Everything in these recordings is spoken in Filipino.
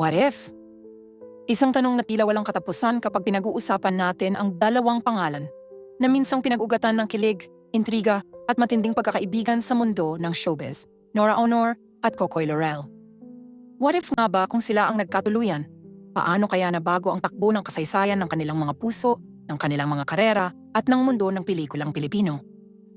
What if? Isang tanong na tila walang katapusan kapag pinag-uusapan natin ang dalawang pangalan na minsang pinag-ugatan ng kilig, intriga at matinding pagkakaibigan sa mundo ng showbiz, Nora Honor at Kokoy Laurel. What if nga ba kung sila ang nagkatuluyan? Paano kaya nabago ang takbo ng kasaysayan ng kanilang mga puso, ng kanilang mga karera at ng mundo ng pelikulang Pilipino?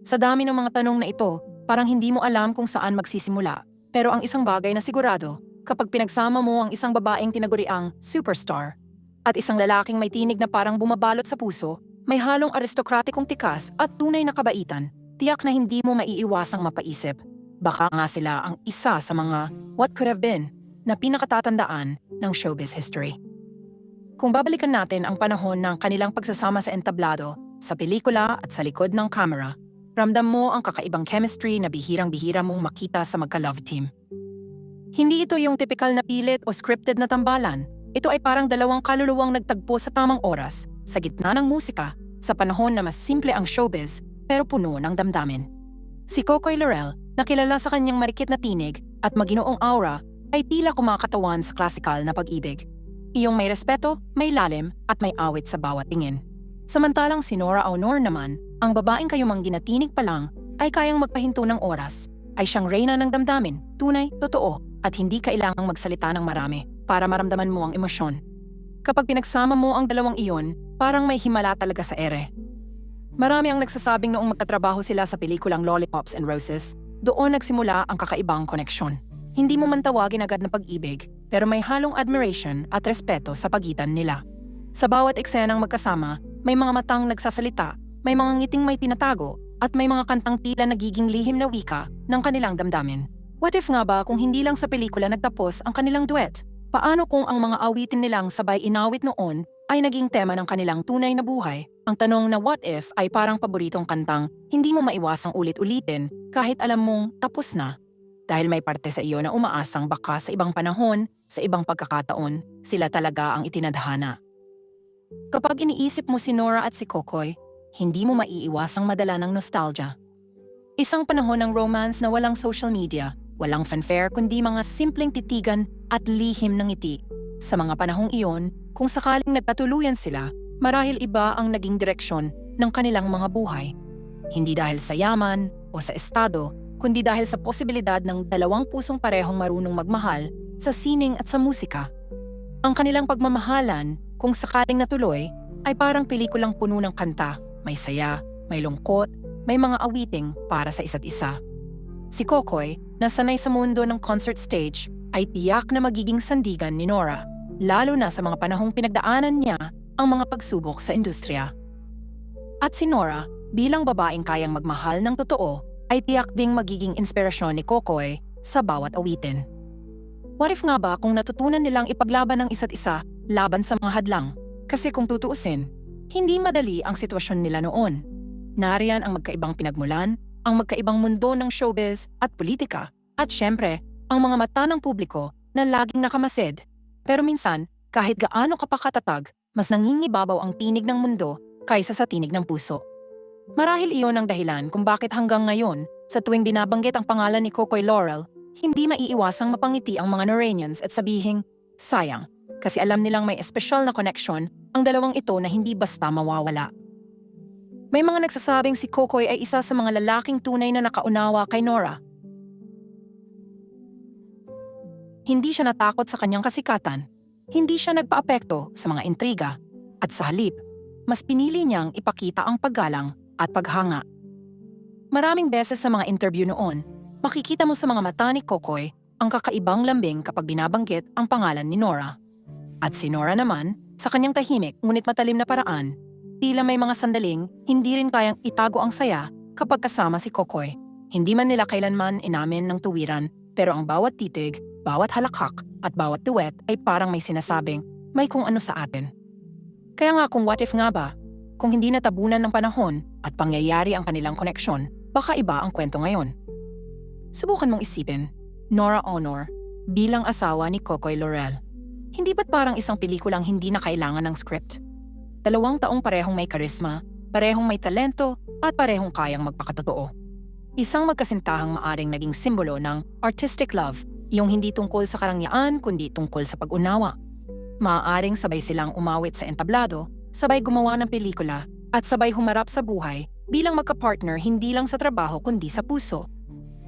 Sa dami ng mga tanong na ito, parang hindi mo alam kung saan magsisimula. Pero ang isang bagay na sigurado, kapag pinagsama mo ang isang babaeng tinaguriang superstar at isang lalaking may tinig na parang bumabalot sa puso, may halong aristokratikong tikas at tunay na kabaitan, tiyak na hindi mo maiiwasang mapaisip. Baka nga sila ang isa sa mga what could have been na pinakatatandaan ng showbiz history. Kung babalikan natin ang panahon ng kanilang pagsasama sa entablado, sa pelikula at sa likod ng camera, ramdam mo ang kakaibang chemistry na bihirang-bihira mong makita sa magka-love team. Hindi ito yung typical na pilit o scripted na tambalan. Ito ay parang dalawang kaluluwang nagtagpo sa tamang oras, sa gitna ng musika, sa panahon na mas simple ang showbiz, pero puno ng damdamin. Si Kokoy Laurel, na kilala sa kanyang marikit na tinig at maginoong aura, ay tila kumakatawan sa klasikal na pag-ibig. Iyong may respeto, may lalim, at may awit sa bawat tingin. Samantalang si Nora Honor naman, ang babaeng kayumang ginatinig pa lang, ay kayang magpahinto ng oras. Ay siyang reyna ng damdamin, tunay, totoo, at hindi kailangang magsalita ng marami para maramdaman mo ang emosyon. Kapag pinagsama mo ang dalawang iyon, parang may himala talaga sa ere. Marami ang nagsasabing noong magkatrabaho sila sa pelikulang Lollipops and Roses, doon nagsimula ang kakaibang koneksyon. Hindi mo man tawagin agad na pag-ibig, pero may halong admiration at respeto sa pagitan nila. Sa bawat eksenang magkasama, may mga matang nagsasalita, may mga ngiting may tinatago, at may mga kantang tila nagiging lihim na wika ng kanilang damdamin. What if nga ba kung hindi lang sa pelikula nagtapos ang kanilang duet? Paano kung ang mga awitin nilang sabay inawit noon ay naging tema ng kanilang tunay na buhay? Ang tanong na what if ay parang paboritong kantang hindi mo maiwasang ulit-ulitin kahit alam mong tapos na. Dahil may parte sa iyo na umaasang baka sa ibang panahon, sa ibang pagkakataon, sila talaga ang itinadhana. Kapag iniisip mo si Nora at si Kokoy, hindi mo maiiwasang madala ng nostalgia. Isang panahon ng romance na walang social media, walang fanfare kundi mga simpleng titigan at lihim ng ngiti. Sa mga panahong iyon, kung sakaling nagkatuluyan sila, marahil iba ang naging direksyon ng kanilang mga buhay. Hindi dahil sa yaman o sa estado, kundi dahil sa posibilidad ng dalawang pusong parehong marunong magmahal sa sining at sa musika. Ang kanilang pagmamahalan, kung sakaling natuloy, ay parang pelikulang puno ng kanta, may saya, may lungkot, may mga awiting para sa isa't isa. Si Kokoy, na sa mundo ng concert stage, ay tiyak na magiging sandigan ni Nora, lalo na sa mga panahong pinagdaanan niya ang mga pagsubok sa industriya. At si Nora, bilang babaeng kayang magmahal ng totoo, ay tiyak ding magiging inspirasyon ni Kokoy sa bawat awitin. What if nga ba kung natutunan nilang ipaglaban ng isa't isa laban sa mga hadlang? Kasi kung tutuusin, hindi madali ang sitwasyon nila noon. Nariyan ang magkaibang pinagmulan, ang magkaibang mundo ng showbiz at politika, at syempre, ang mga mata ng publiko na laging nakamasid. Pero minsan, kahit gaano ka pa katatag, mas nangingibabaw ang tinig ng mundo kaysa sa tinig ng puso. Marahil iyon ang dahilan kung bakit hanggang ngayon, sa tuwing binabanggit ang pangalan ni Kokoy Laurel, hindi maiiwasang mapangiti ang mga Noranians at sabihing, sayang, kasi alam nilang may espesyal na connection ang dalawang ito na hindi basta mawawala. May mga nagsasabing si Kokoy ay isa sa mga lalaking tunay na nakaunawa kay Nora. Hindi siya natakot sa kanyang kasikatan, hindi siya nagpaapekto sa mga intriga, at sa halip, mas pinili niyang ipakita ang paggalang at paghanga. Maraming beses sa mga interview noon, makikita mo sa mga mata ni Kokoy ang kakaibang lambing kapag binabanggit ang pangalan ni Nora. At si Nora naman, sa kanyang tahimik ngunit matalim na paraan, tila may mga sandaling hindi rin kayang itago ang saya kapag kasama si Kokoy. Hindi man nila kailanman inamin ng tuwiran, pero ang bawat titig, bawat halakhak at bawat duet ay parang may sinasabing may kung ano sa atin. Kaya nga kung what if nga ba, kung hindi natabunan ng panahon at pangyayari ang kanilang koneksyon, baka iba ang kwento ngayon. Subukan mong isipin, Nora Honor bilang asawa ni Kokoy Laurel. Hindi ba't parang isang pelikulang hindi na kailangan ng script? Dalawang taong parehong may karisma, parehong may talento, at parehong kayang magpakatotoo. Isang magkasintahang maaring naging simbolo ng artistic love, Yung hindi tungkol sa karangyaan kundi tungkol sa pag-unawa. Maaaring sabay silang umawit sa entablado, sabay gumawa ng pelikula, at sabay humarap sa buhay bilang magka-partner hindi lang sa trabaho kundi sa puso.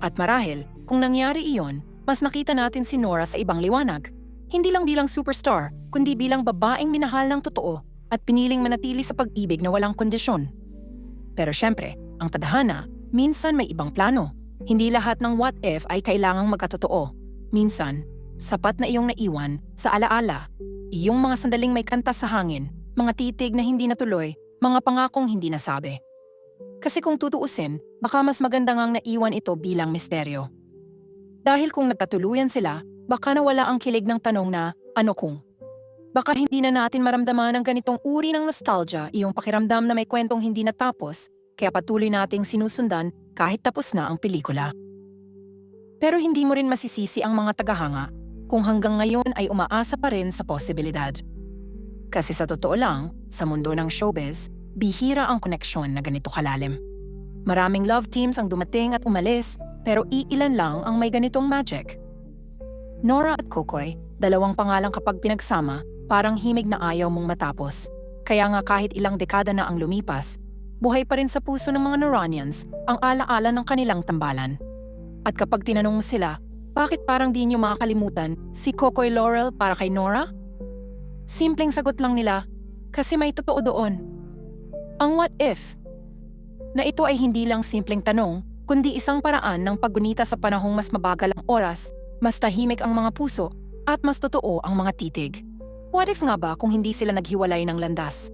At marahil, kung nangyari iyon, mas nakita natin si Nora sa ibang liwanag. Hindi lang bilang superstar, kundi bilang babaeng minahal ng totoo at piniling manatili sa pag-ibig na walang kondisyon. Pero syempre, ang tadhana, minsan may ibang plano. Hindi lahat ng what if ay kailangang magkatotoo. Minsan, sapat na iyong naiwan sa alaala, iyong mga sandaling may kanta sa hangin, mga titig na hindi natuloy, mga pangakong hindi nasabi. Kasi kung tutuusin, baka mas maganda ngang naiwan ito bilang misteryo. Dahil kung nagkatuluyan sila, baka nawala ang kilig ng tanong na, ano kung? Baka hindi na natin maramdaman ang ganitong uri ng nostalgia, iyong pakiramdam na may kwentong hindi natapos, kaya patuloy nating sinusundan kahit tapos na ang pelikula. Pero hindi mo rin masisisi ang mga tagahanga kung hanggang ngayon ay umaasa pa rin sa posibilidad. Kasi sa totoo lang, sa mundo ng showbiz, bihira ang koneksyon na ganito kalalim. Maraming love teams ang dumating at umalis, pero iilan lang ang may ganitong magic. Nora at Kokoy, dalawang pangalang kapag pinagsama, parang himig na ayaw mong matapos. Kaya nga kahit ilang dekada na ang lumipas, buhay pa rin sa puso ng mga Noranians ang alaala ng kanilang tambalan. At kapag tinanong mo sila, bakit parang di niyo makakalimutan si Kokoy Laurel para kay Nora? Simpleng sagot lang nila, kasi may totoo doon. Ang what if? Na ito ay hindi lang simpleng tanong, kundi isang paraan ng paggunita sa panahong mas mabagal ang oras, mas tahimik ang mga puso, at mas totoo ang mga titig. What if nga ba kung hindi sila naghiwalay ng landas?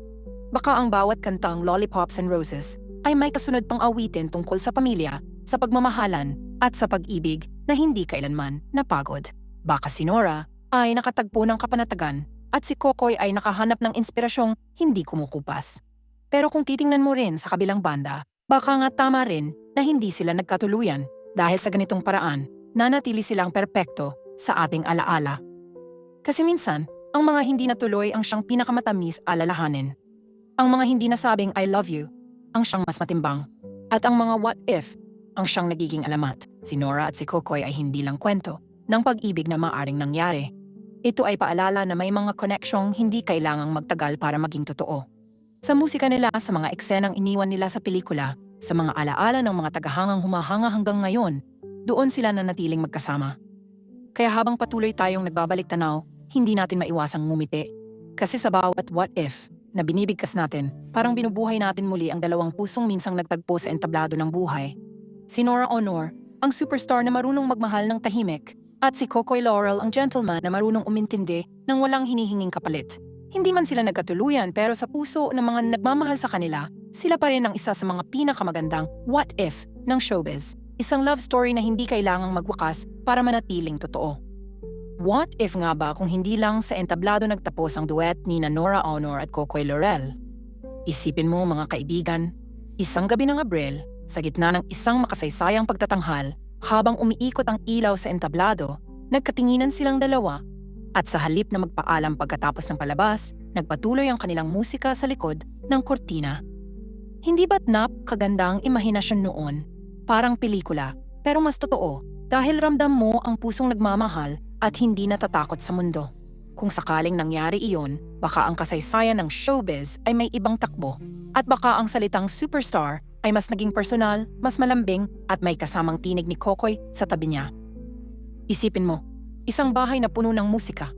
Baka ang bawat kantang Lollipops and Roses ay may kasunod pang awitin tungkol sa pamilya, sa pagmamahalan, at sa pag-ibig na hindi kailanman napagod. Baka si Nora ay nakatagpo ng kapanatagan at si Kokoy ay nakahanap ng inspirasyong hindi kumukupas. Pero kung titingnan mo rin sa kabilang banda, baka nga tama rin na hindi sila nagkatuluyan dahil sa ganitong paraan, nanatili silang perpekto sa ating alaala. Kasi minsan, ang mga hindi natuloy ang siyang pinakamatamis alalahanin. Ang mga hindi nasabing I love you, ang siyang mas matimbang. At ang mga what if, ang siyang nagiging alamat. Si Nora at si Kokoy ay hindi lang kwento ng pag-ibig na maaring nangyari. Ito ay paalala na may mga koneksyong hindi kailangang magtagal para maging totoo. Sa musika nila, sa mga eksenang iniwan nila sa pelikula, sa mga alaala ng mga tagahangang humahanga hanggang ngayon, doon sila na natiling magkasama. Kaya habang patuloy tayong nagbabalik tanaw, hindi natin maiwasang ngumiti. Kasi sa bawat what if na binibigkas natin, parang binubuhay natin muli ang dalawang pusong minsang nagtagpo sa entablado ng buhay. Si Nora Honor, ang superstar na marunong magmahal ng tahimik, at si Kokoy Laurel ang gentleman na marunong umintindi ng walang hinihinging kapalit. Hindi man sila nagkatuluyan pero sa puso ng mga nagmamahal sa kanila, sila pa rin ang isa sa mga pinakamagandang what if ng showbiz. Isang love story na hindi kailangang magwakas para manatiling totoo. What if nga ba kung hindi lang sa entablado nagtapos ang duet ni Nora Honor at Kokoy Laurel? Isipin mo mga kaibigan, isang gabi ng Abril, sa gitna ng isang makasaysayang pagtatanghal, habang umiikot ang ilaw sa entablado, nagkatinginan silang dalawa at sa halip na magpaalam pagkatapos ng palabas, nagpatuloy ang kanilang musika sa likod ng kortina. Hindi ba't nap kaganda ang imahinasyon noon? Parang pelikula, pero mas totoo dahil ramdam mo ang pusong nagmamahal at hindi natatakot sa mundo. Kung sakaling nangyari iyon, baka ang kasaysayan ng showbiz ay may ibang takbo at baka ang salitang superstar ay mas naging personal, mas malambing at may kasamang tinig ni Kokoy sa tabi niya. Isipin mo, isang bahay na puno ng musika.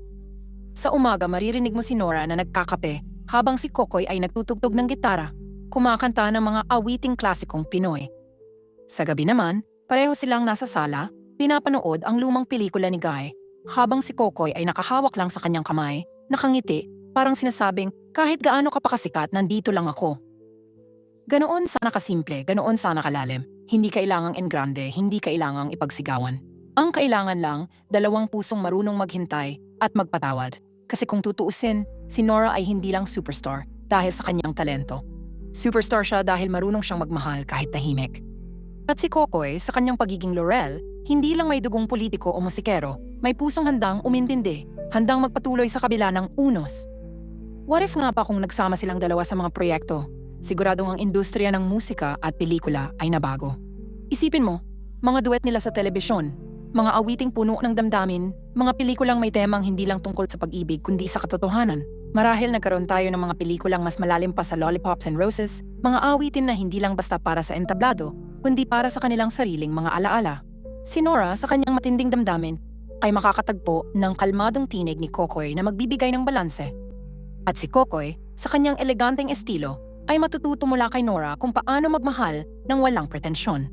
Sa umaga maririnig mo si Nora na nagkakape habang si Kokoy ay nagtutugtog ng gitara, kumakanta ng mga awiting klasikong Pinoy. Sa gabi naman, pareho silang nasa sala, pinapanood ang lumang pelikula ni Guy habang si Kokoy ay nakahawak lang sa kanyang kamay, nakangiti, parang sinasabing kahit gaano ka pa kasikat, nandito lang ako. Ganoon sana kasimple, ganoon sana kalalim. Hindi kailangang engrande, hindi kailangang ipagsigawan. Ang kailangan lang, dalawang pusong marunong maghintay at magpatawad. Kasi kung tutuusin, si Nora ay hindi lang superstar dahil sa kanyang talento. Superstar siya dahil marunong siyang magmahal kahit tahimik. At si Kokoy, sa kanyang pagiging Laurel, hindi lang may dugong politiko o musikero, may pusong handang umintindi, handang magpatuloy sa kabila ng unos. What if nga pa kung nagsama silang dalawa sa mga proyekto siguradong ang industriya ng musika at pelikula ay nabago. Isipin mo, mga duet nila sa telebisyon, mga awiting puno ng damdamin, mga pelikulang may temang hindi lang tungkol sa pag-ibig kundi sa katotohanan. Marahil nagkaroon tayo ng mga pelikulang mas malalim pa sa Lollipops and Roses, mga awitin na hindi lang basta para sa entablado, kundi para sa kanilang sariling mga alaala. Si Nora, sa kanyang matinding damdamin, ay makakatagpo ng kalmadong tinig ni Kokoy na magbibigay ng balanse. At si Kokoy, sa kanyang eleganteng estilo, ay matututo mula kay Nora kung paano magmahal ng walang pretensyon.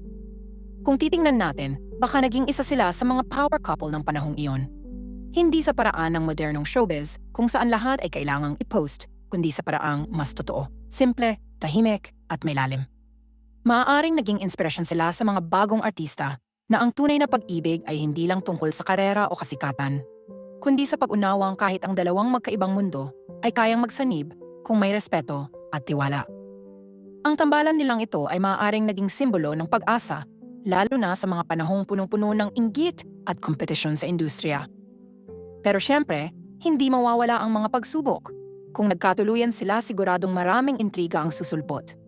Kung titingnan natin, baka naging isa sila sa mga power couple ng panahong iyon. Hindi sa paraan ng modernong showbiz kung saan lahat ay kailangang i-post, kundi sa paraang mas totoo, simple, tahimik, at may lalim. Maaaring naging inspirasyon sila sa mga bagong artista na ang tunay na pag-ibig ay hindi lang tungkol sa karera o kasikatan, kundi sa pag-unawang kahit ang dalawang magkaibang mundo ay kayang magsanib kung may respeto at tiwala. Ang tambalan nilang ito ay maaaring naging simbolo ng pag-asa, lalo na sa mga panahong punong-puno ng inggit at kompetisyon sa industriya. Pero syempre, hindi mawawala ang mga pagsubok. Kung nagkatuluyan sila, siguradong maraming intriga ang susulpot.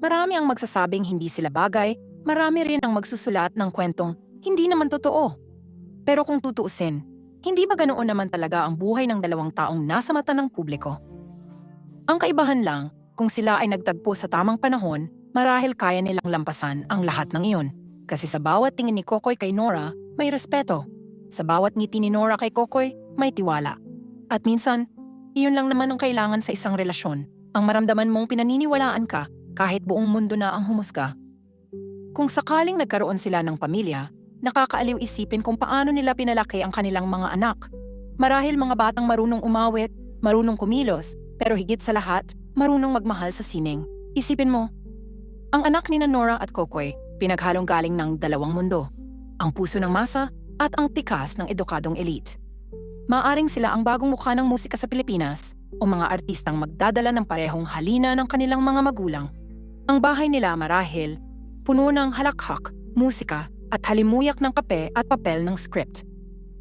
Marami ang magsasabing hindi sila bagay, marami rin ang magsusulat ng kwentong hindi naman totoo. Pero kung tutuusin, hindi ba ganoon naman talaga ang buhay ng dalawang taong nasa mata ng publiko? Ang kaibahan lang, kung sila ay nagtagpo sa tamang panahon, marahil kaya nilang lampasan ang lahat ng iyon. Kasi sa bawat tingin ni Kokoy kay Nora, may respeto. Sa bawat ngiti ni Nora kay Kokoy, may tiwala. At minsan, iyon lang naman ang kailangan sa isang relasyon. Ang maramdaman mong pinaniniwalaan ka kahit buong mundo na ang humusga. Kung sakaling nagkaroon sila ng pamilya, nakakaaliw isipin kung paano nila pinalaki ang kanilang mga anak. Marahil mga batang marunong umawit, marunong kumilos, pero higit sa lahat, marunong magmahal sa sining. Isipin mo, ang anak ni Nora at Kokoy, pinaghalong galing ng dalawang mundo. Ang puso ng masa at ang tikas ng edukadong elite. Maaring sila ang bagong mukha ng musika sa Pilipinas o mga artistang magdadala ng parehong halina ng kanilang mga magulang. Ang bahay nila marahil, puno ng halakhak, musika at halimuyak ng kape at papel ng script.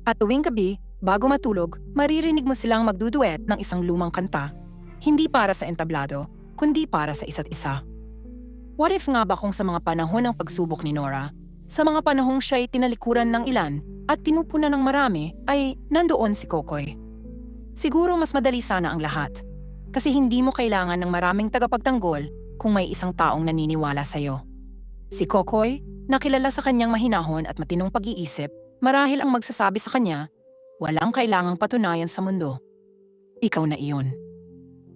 At tuwing gabi, bago matulog, maririnig mo silang magduduet ng isang lumang kanta. Hindi para sa entablado, kundi para sa isa't isa. What if nga ba kung sa mga panahon ng pagsubok ni Nora, sa mga panahong siya'y tinalikuran ng ilan at pinupuna ng marami ay nandoon si Kokoy? Siguro mas madali sana ang lahat. Kasi hindi mo kailangan ng maraming tagapagtanggol kung may isang taong naniniwala sa'yo. Si Kokoy, nakilala sa kanyang mahinahon at matinong pag-iisip, marahil ang magsasabi sa kanya, walang kailangang patunayan sa mundo. Ikaw na iyon.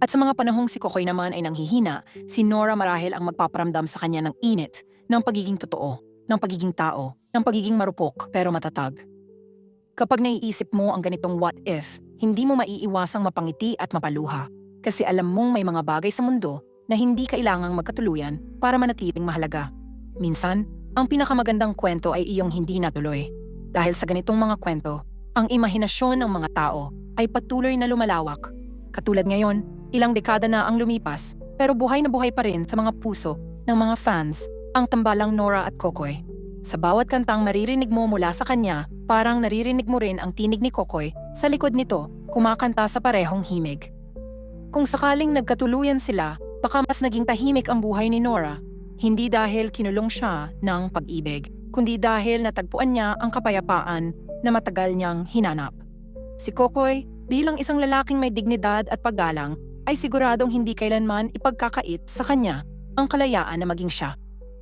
At sa mga panahong si Kokoy naman ay nanghihina, si Nora marahil ang magpaparamdam sa kanya ng init, ng pagiging totoo, ng pagiging tao, ng pagiging marupok pero matatag. Kapag naiisip mo ang ganitong what if, hindi mo maiiwasang mapangiti at mapaluha kasi alam mong may mga bagay sa mundo na hindi kailangang magkatuluyan para manatiling mahalaga. Minsan, ang pinakamagandang kwento ay iyong hindi natuloy. Dahil sa ganitong mga kwento, ang imahinasyon ng mga tao ay patuloy na lumalawak. Katulad ngayon, ilang dekada na ang lumipas, pero buhay na buhay pa rin sa mga puso ng mga fans ang tambalang Nora at Kokoy. Sa bawat kantang maririnig mo mula sa kanya, parang naririnig mo rin ang tinig ni Kokoy sa likod nito kumakanta sa parehong himig. Kung sakaling nagkatuluyan sila, baka mas naging tahimik ang buhay ni Nora, hindi dahil kinulong siya ng pag-ibig, kundi dahil natagpuan niya ang kapayapaan na matagal niyang hinanap. Si Kokoy, bilang isang lalaking may dignidad at paggalang, ay siguradong hindi kailanman ipagkakait sa kanya ang kalayaan na maging siya.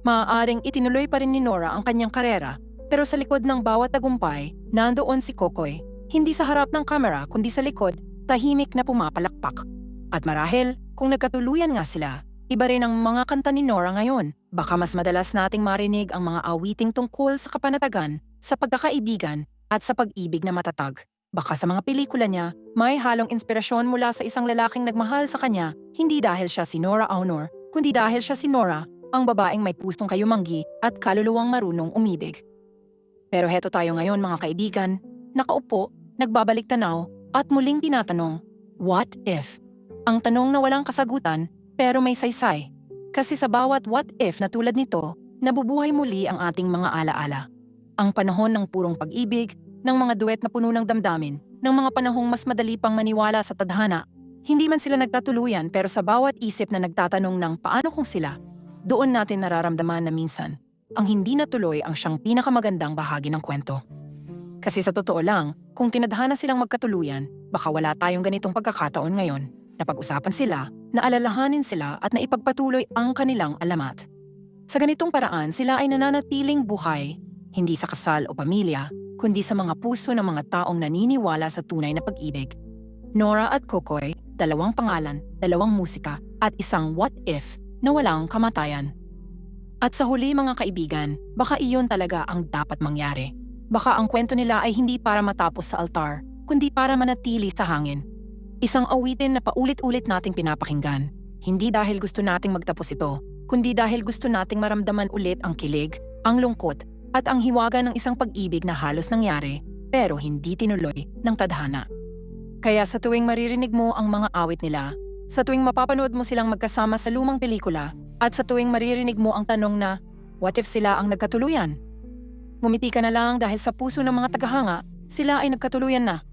Maaaring itinuloy pa rin ni Nora ang kanyang karera, pero sa likod ng bawat tagumpay, nandoon si Kokoy. Hindi sa harap ng kamera kundi sa likod, tahimik na pumapalakpak. At marahil, kung nagkatuluyan nga sila, iba rin ang mga kanta ni Nora ngayon. Baka mas madalas nating marinig ang mga awiting tungkol sa kapanatagan, sa pagkakaibigan, at sa pag-ibig na matatag. Baka sa mga pelikula niya, may halong inspirasyon mula sa isang lalaking nagmahal sa kanya, hindi dahil siya si Nora Aunor, kundi dahil siya si Nora, ang babaeng may pusong kayumanggi at kaluluwang marunong umibig. Pero heto tayo ngayon mga kaibigan, nakaupo, nagbabalik tanaw, at muling tinatanong, what if? Ang tanong na walang kasagutan, pero may saysay. Kasi sa bawat what if na tulad nito, nabubuhay muli ang ating mga alaala. Ang panahon ng purong pag-ibig, ng mga duet na puno ng damdamin, ng mga panahong mas madali pang maniwala sa tadhana. Hindi man sila nagkatuluyan pero sa bawat isip na nagtatanong ng paano kung sila, doon natin nararamdaman na minsan, ang hindi natuloy ang siyang pinakamagandang bahagi ng kwento. Kasi sa totoo lang, kung tinadhana silang magkatuluyan, baka wala tayong ganitong pagkakataon ngayon. Napag-usapan sila, naalalahanin sila at naipagpatuloy ang kanilang alamat. Sa ganitong paraan, sila ay nananatiling buhay, hindi sa kasal o pamilya, kundi sa mga puso ng mga taong naniniwala sa tunay na pag-ibig. Nora at Kokoy, dalawang pangalan, dalawang musika, at isang what if na walang kamatayan. At sa huli mga kaibigan, baka iyon talaga ang dapat mangyari. Baka ang kwento nila ay hindi para matapos sa altar, kundi para manatili sa hangin. Isang awitin na paulit-ulit nating pinapakinggan. Hindi dahil gusto nating magtapos ito, kundi dahil gusto nating maramdaman ulit ang kilig, ang lungkot, at ang hiwaga ng isang pag-ibig na halos nangyari, pero hindi tinuloy ng tadhana. Kaya sa tuwing maririnig mo ang mga awit nila, sa tuwing mapapanood mo silang magkasama sa lumang pelikula, at sa tuwing maririnig mo ang tanong na, what if sila ang nagkatuluyan? Ngumiti ka na lang dahil sa puso ng mga tagahanga, sila ay nagkatuluyan na